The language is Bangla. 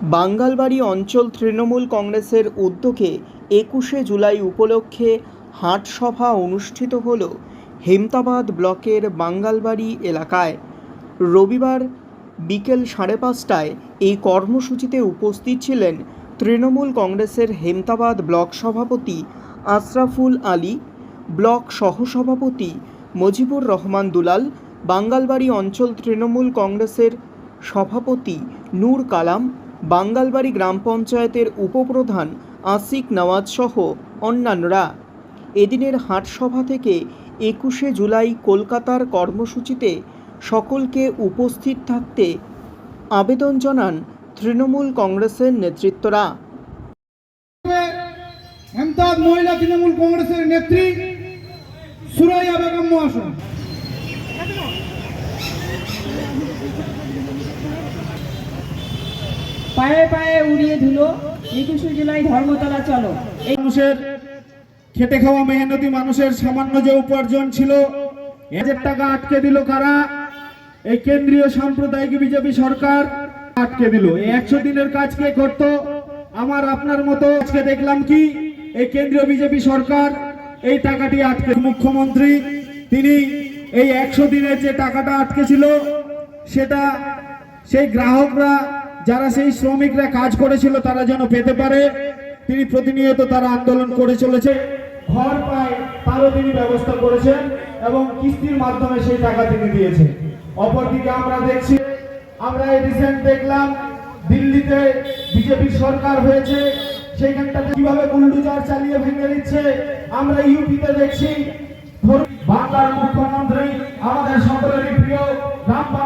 বাঙ্গালবাড়ি অঞ্চল তৃণমূল কংগ্রেসের উদ্যোগে একুশে জুলাই উপলক্ষে হাটসভা অনুষ্ঠিত হল হেমতাবাদ ব্লকের বাঙ্গালবাড়ি এলাকায়। রবিবার বিকেল সাড়ে পাঁচটায় এই কর্মসূচিতে উপস্থিত ছিলেন তৃণমূল কংগ্রেসের হেমতাবাদ ব্লক সভাপতি আশরাফুল আলী, ব্লক সহসভাপতি মজিবুর রহমান দুলাল, বাঙ্গালবাড়ি অঞ্চল তৃণমূল কংগ্রেসের সভাপতি নূর কালাম বাঙ্গালবাড়ি গ্রাম পঞ্চায়েতের উপপ্রধান আসিক নওয়াজ সহ অন্যান্যরা। এদিনের হাটসভা থেকে একুশে জুলাই কলকাতার কর্মসূচিতে সকলকে উপস্থিত থাকতে আবেদন জানান তৃণমূল কংগ্রেসের নেতৃত্বরা। মহিলা তৃণমূল কংগ্রেসের নেত্রী সুরাইয়া বেগম পায়ে পায়ে উড়িয়ে ধুলো। একুশে জুলাই ধর্মতলা, চলো। এই মানুষের খেটে খাওয়া মেহনতি মানুষের সামান্য যে উপার্জন ছিল, হাজার টাকা আটকে দিল কারা? এই কেন্দ্রীয় সাম্প্রদায়িক বিজেপি সরকার আটকে দিল। এই একশো দিনের কাজ কে করতো? আমার আপনার মতো আজকে দেখলাম কি? এই কেন্দ্রীয় বিজেপি সরকার এই টাকাটি আটকে মুখ্যমন্ত্রী, তিনি এই একশো দিনের যে টাকাটা আটকে ছিল সেটা সেই গ্রাহকরা যারা সেই শ্রমিকরা কাজ করেছিল তারা যেন পেতে পারে। তিনি প্রতিনিয়ত তারা আন্দোলন করে চলেছে। ঘর পায় তারও তিনি ব্যবস্থা করেছেন এবং কিস্তির মাধ্যমে সেই টাকা তিনি দিয়েছেন অপরদিকে আমরা দেখছি, আমরা এই রিসেন্ট দেখলাম, দিল্লিতে বিজেপি সরকার হয়েছে, সেইখানটাতে কীভাবে বুলডোজার চালিয়ে ভেঙে দিচ্ছে, আমরা ইউপিতে দেখছি। বাংলার মুখ্যমন্ত্রী আমাদের সকলেরই প্রিয় সাধারণ